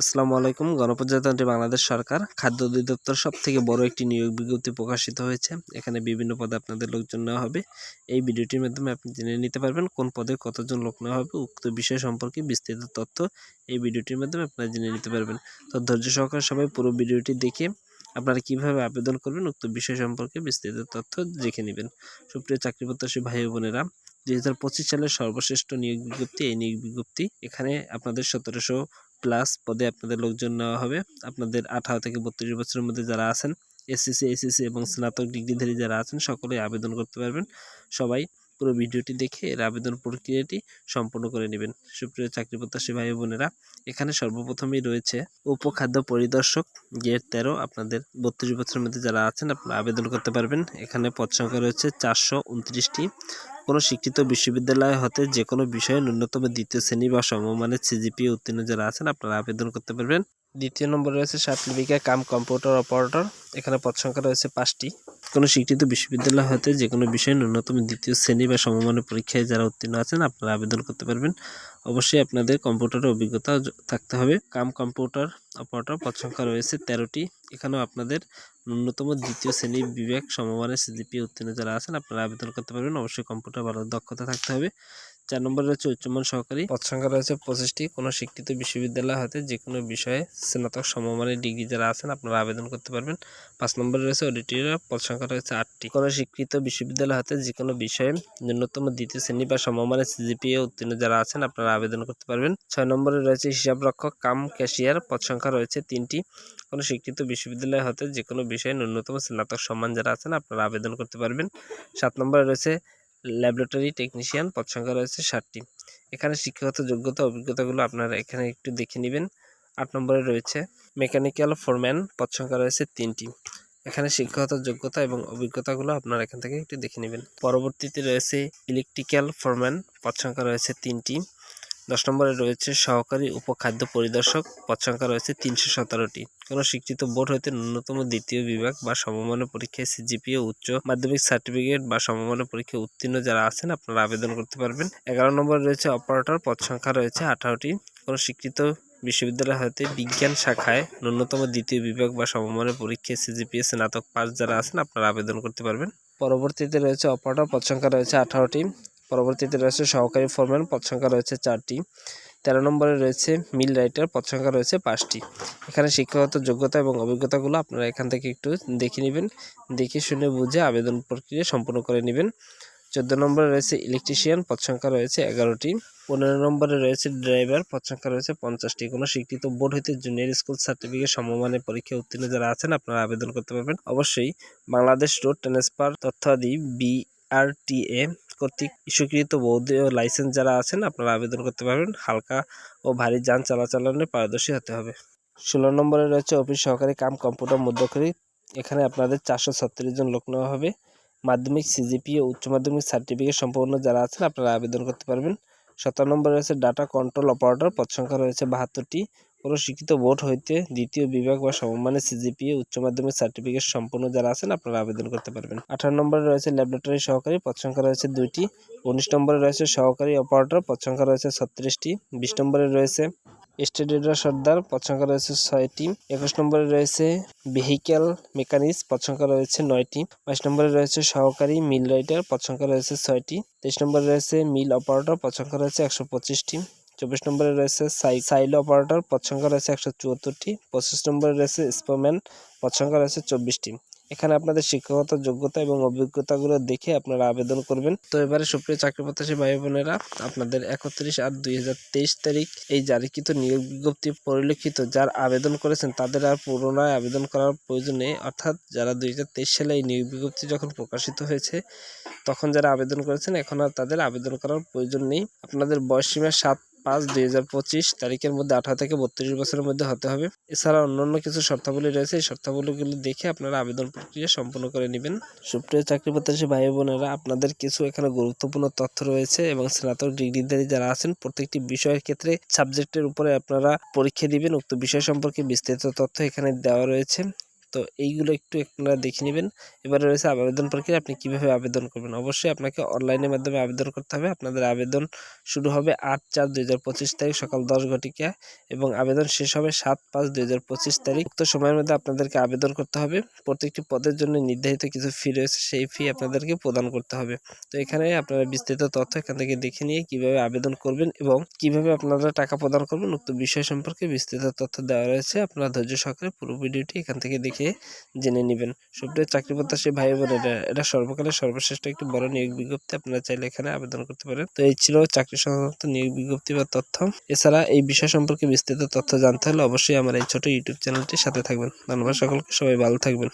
আসসালামু আলাইকুম। গণপ্রজাতন্ত্রী বাংলাদেশ সরকার খাদ্য অধিদপ্তর সব থেকে বড় একটি নিয়োগ বিজ্ঞপ্তি প্রকাশিত হয়েছে। এখানে বিভিন্ন পদে আপনাদের লোকজন নেওয়া হবে। এই ভিডিওটির মাধ্যমে আপনি জেনে নিতে পারবেন কোন পদে কতজন লোক নেওয়া হবে, উক্ত বিষয় সম্পর্কে বিস্তারিত তথ্য এই ভিডিওটির মাধ্যমে আপনারা জেনে নিতে পারবেন। তো ধৈর্য সহকারে সবাই পুরো ভিডিওটি দেখে আপনারা কীভাবে আবেদন করবেন, উক্ত বিষয় সম্পর্কে বিস্তারিত তথ্য দেখে নেবেন। সুপ্রিয় চাকরি প্রত্যাশী ভাই বোনেরা, দুই হাজার পঁচিশ সালের সর্বশ্রেষ্ঠ নিয়োগ বিজ্ঞপ্তি, এই নিয়োগ বিজ্ঞপ্তি এখানে আপনাদের সতেরোশো প্লাস পদে আপনাদের লোকজন নেওয়া হবে। আপনাদের আঠারো থেকে বত্রিশ বছরের মধ্যে যারা আছেন, এসএসসি এসএসসি এবং স্নাতক ডিগ্রিধারী যারা আছেন, সকলেই আবেদন করতে পারবেন। সবাই পুরো ভিডিওটি দেখে এর আবেদন প্রক্রিয়াটি সম্পূর্ণ করে নেবেন। সুপ্রিয় চাকরি প্রত্যাশী ভাই বোনেরা, এখানে সর্বপ্রথমেই রয়েছে উপখাদ্য পরিদর্শক গেট তেরো। আপনাদের বত্রিশ বছরের মধ্যে যারা আছেন, আপনারা আবেদন করতে পারবেন। এখানে পদ সংখ্যা রয়েছে চারশো উনত্রিশটি। কোনো শিক্ষিত বিশ্ববিদ্যালয় হতে যে কোনো বিষয়ে ন্যূনতম দ্বিতীয় শ্রেণি বা সমমানের সিজিপি উত্তীর্ণ যারা আছেন, আপনারা আবেদন করতে পারবেন। দ্বিতীয় নম্বর রয়েছে সার্টিফিকেট, কাম কম্পিউটার অপারেটর। এখানে পদ সংখ্যা রয়েছে পাঁচটি। কোনো শিক্ষিত বিশ্ববিদ্যালয় হতে যে কোনো বিষয়ে ন্যূনতম দ্বিতীয় শ্রেণি বা সমমানের পরীক্ষায় যারা উত্তীর্ণ আছেন, আপনারা আবেদন করতে পারবেন। অবশ্যই আপনাদের কম্পিউটারের অভিজ্ঞতা থাকতে হবে। কাম কম্পিউটার অপারেটর পদ সংখ্যা রয়েছে তেরোটি। এখানেও আপনাদের ন্যূনতম দ্বিতীয় শ্রেণি বিবেক সমমানের সিজিপি উত্তীর্ণ যারা আছেন, আপনারা আবেদন করতে পারবেন। অবশ্যই কম্পিউটার ভালো দক্ষতা থাকতে হবে। চার নম্বরে রয়েছে উচ্চমান সহকারী। পদ সংখ্যা রয়েছে পঁচিশটি। কোনো স্বীকৃত বিশ্ববিদ্যালয় হতে যে কোনো বিষয়ে স্নাতক সমমানের ডিগ্রি যারা আছেন, আপনারা আবেদন করতে পারবেন। পাঁচ নম্বরে রয়েছে অডিটরিয়ার পদ সংখ্যা রয়েছে আটটি। কোনো স্বীকৃত বিশ্ববিদ্যালয় হতে যে কোনো বিষয়ে ন্যূনতম দ্বিতীয় শ্রেণি বা সমমানের সিজিপিএ উত্তীর্ণ যারা আছেন, আপনারা আবেদন করতে পারবেন। ছয় নম্বরে রয়েছে হিসাবরক্ষক কাম ক্যাশিয়ার। পদ সংখ্যা রয়েছে তিনটি। কোনো স্বীকৃত বিশ্ববিদ্যালয় হতে যে কোনো বিষয়ে ন্যূনতম স্নাতক সম্মান যারা আছেন, আপনারা আবেদন করতে পারবেন। সাত নম্বরে রয়েছে ল্যাবরেটরি টেকনিশিয়ান পদ সংখ্যা রয়েছে ষাটটি। এখানে শিক্ষাগত যোগ্যতা, অভিজ্ঞতাগুলো আপনারা এখানে একটু দেখে নেবেন। আট নম্বরে রয়েছে মেকানিক্যাল ফোরম্যান পদ সংখ্যা রয়েছে তিনটি। এখানে শিক্ষাগত যোগ্যতা এবং অভিজ্ঞতাগুলো আপনারা এখান থেকে একটু দেখে নেবেন। পরবর্তীতে রয়েছে ইলেকট্রিক্যাল ফোরম্যান পদ সংখ্যা রয়েছে তিনটি। দশ নম্বরে রয়েছে সহকারী উপখাদ্য পরিদর্শক। পদ সংখ্যা রয়েছে তিনশো সতেরোটি। কোনো স্বীকৃত বোর্ড হইতে ন্যূনতম দ্বিতীয় বিভাগ বা সমমানের পরীক্ষায় সিজিপিএ উচ্চ মাধ্যমিক সার্টিফিকেট বা সমমানের পরীক্ষায় উত্তীর্ণ যারা আছেন, আপনারা আবেদন করতে পারবেন। এগারো নম্বরে রয়েছে অপারেটর। পদ সংখ্যা রয়েছে আঠারোটি। কোনো স্বীকৃত বিশ্ববিদ্যালয় হতে বিজ্ঞান শাখায় ন্যূনতম দ্বিতীয় বিভাগ বা সমমানের পরীক্ষায় সিজিপিএ স্নাতক পাস যারা আছেন, আপনারা আবেদন করতে পারবেন। পরবর্তীতে রয়েছে অপারেটর। পদ সংখ্যা রয়েছে আঠারোটি। পরবর্তীতে রয়েছে সহকারী ফরম্যান, পদ সংখ্যা রয়েছে চারটি। তেরো নম্বরে রয়েছে মিল রাইটার, পদ সংখ্যা রয়েছে পাঁচটি। এখানে শিক্ষাগত যোগ্যতা এবং অভিজ্ঞতাগুলো আপনারা এখান থেকে একটু দেখে নেবেন, দেখে শুনে বুঝে আবেদন প্রক্রিয়া সম্পূর্ণ করে নেবেন। চোদ্দ নম্বরে রয়েছে ইলেকট্রিশিয়ান পদ সংখ্যা রয়েছে এগারোটি। পনেরো নম্বরে রয়েছে ড্রাইভার পদ সংখ্যা রয়েছে পঞ্চাশটি। কোনো স্বীকৃত বোর্ড হইতে জুনিয়র স্কুল সার্টিফিকেট সমমানের পরীক্ষা উত্তীর্ণ যারা আছেন, আপনারা আবেদন করতে পারবেন। অবশ্যই বাংলাদেশ রোড ট্রান্সফার তথ্যাদি বিআরটিএ কর্তৃক ইস্যুকৃত বৌদ্ধ লাইসেন্স যারা আছেন, আপনারা আবেদন করতে পারবেন। হালকা ও ভারী যান চলাচলনে পারদর্শী হতে হবে। ষোলো নম্বরে রয়েছে অফিস সহকারী কাম কম্পিউটার মধ্যকরী। এখানে আপনাদের চারশো ছত্রিশ জন লোক নেওয়া হবে। মাধ্যমিক সিজিপি ও উচ্চ মাধ্যমিক সার্টিফিকেট সম্পূর্ণ যারা আছেন, আপনারা আবেদন করতে পারবেন। সতেরো নম্বরে রয়েছে ডাটা কন্ট্রোল অপারেটর। পদ সংখ্যা রয়েছে বাহাত্তরটি। কোনো শিক্ষিত বোর্ড হইতে দ্বিতীয় বিভাগ বা সমমানের সিজিপিএ উচ্চ মাধ্যমিক সার্টিফিকেট সম্পূর্ণ যারা আছেন, আপনারা আবেদন করতে পারবেন। আঠারো নম্বরে রয়েছে ল্যাবরেটরি সহকারী, পদ সংখ্যা রয়েছে দুইটি। উনিশ নম্বরে রয়েছে সহকারী অপারেটর পদ সংখ্যা রয়েছে ছত্রিশটি। বিশ নম্বরে রয়েছে স্টেডিডার সর্দার, পদ সংখ্যা রয়েছে ছয়টি। একুশ নম্বরে রয়েছে ভেহিক্যাল মেকানিক্স পদ সংখ্যা রয়েছে নয়টি। বাইশ নম্বরে রয়েছে সহকারী মিল রাইটার পদ সংখ্যা রয়েছে ছয়টি। তেইশ নম্বরে রয়েছে মিল অপারেটর পদ সংখ্যা রয়েছে একশো পঁচিশটি। চব্বিশ নম্বরে রয়েছে সাইল অপারেটর পদ রয়েছে একশো চুয়াত্তরটি, পঁচিশ নম্বরে রয়েছে স্পোম্যান পদ রয়েছে চব্বিশটি। এখানে আপনাদের শিক্ষাগত যোগ্যতা এবং অভিজ্ঞতাগুলো দেখে আপনারা আবেদন করবেন। তো এবারে সুপ্রিয় চাকরি প্রত্যাশী ভাই বোনেরা, আপনাদের একত্রিশ আট দুই তারিখ এই জারিকৃত নিয়োগ বিজ্ঞপ্তি পরিলক্ষিত, যার আবেদন করেছেন তাদের আর পুনরায় আবেদন করার প্রয়োজন নেই। অর্থাৎ যারা দুই হাজার তেইশ সালে এই নিয়োগ বিজ্ঞপ্তি যখন প্রকাশিত হয়েছে, তখন যারা আবেদন করেছেন, এখন আর তাদের আবেদন করার প্রয়োজন নেই। আপনাদের বয়সসীমা সাত পাঁচ দুই হাজার পঁচিশ তারিখের মধ্যে আঠারো থেকে বত্রিশ বছরের মধ্যে হতে হবে। এছাড়া অন্যান্য কিছু শর্তাবলী রয়েছে। এই শর্তাবলীগুলো দেখে আপনারা আবেদন প্রক্রিয়া সম্পন্ন করে নেবেন। সুপ্রিয় চাকরি প্রত্যাশী ভাই বোনেরা, আপনাদের কিছু এখানে গুরুত্বপূর্ণ তথ্য রয়েছে এবং স্নাতক ডিগ্রিধারী যারা আছেন, প্রত্যেকটি বিষয়ের ক্ষেত্রে সাবজেক্টের উপরে আপনারা পরীক্ষা দিবেন। উক্ত বিষয় সম্পর্কে বিস্তারিত তথ্য এখানে দেওয়া রয়েছে। তো এইগুলো একটু আপনারা দেখে নেবেন। এবারে রয়েছে আবেদন প্রক্রিয়া, আপনি কীভাবে আবেদন করবেন? অবশ্যই আপনাকে অনলাইনের মাধ্যমে আবেদন করতে হবে। আপনাদের আবেদন শুরু হবে আট চার দুই তারিখ সকাল দশ ঘটিকা এবং আবেদন শেষ হবে সাত পাঁচ দুই তারিখ। তো সময়ের মধ্যে আপনাদেরকে আবেদন করতে হবে। প্রত্যেকটি পদের জন্য নির্ধারিত কিছু ফি রয়েছে, সেই ফি আপনাদেরকে প্রদান করতে হবে। তো এখানে আপনারা বিস্তারিত তথ্য এখান থেকে দেখে নিয়ে কীভাবে আবেদন করবেন এবং কীভাবে আপনারা টাকা প্রদান করবেন, উক্ত বিষয় সম্পর্কে বিস্তৃত তথ্য দেওয়া রয়েছে। আপনারা ধৈর্য সহকারে পুরো ভিডিওটি এখান থেকে দেখে জেনে নেবেন। সুপ্রিয় চাকরি প্রত্যাশী ভাই বোনেরা এটা সর্বকালের সর্বশ্রেষ্ঠ একটি বড় নিয়োগ বিজ্ঞপ্তি আপনারা চাইলে এখানে আবেদন করতে পারেন। তো এই ছিল চাকরি সংক্রান্ত নিয়োগ বিজ্ঞপ্তি বা তথ্য। এছাড়া এই বিষয় সম্পর্কে বিস্তারিত তথ্য জানতে হলে অবশ্যই আমার এই ছোট ইউটিউব চ্যানেলটির সাথে থাকবেন। ধন্যবাদ সকলকে, সবাই ভালো থাকবেন।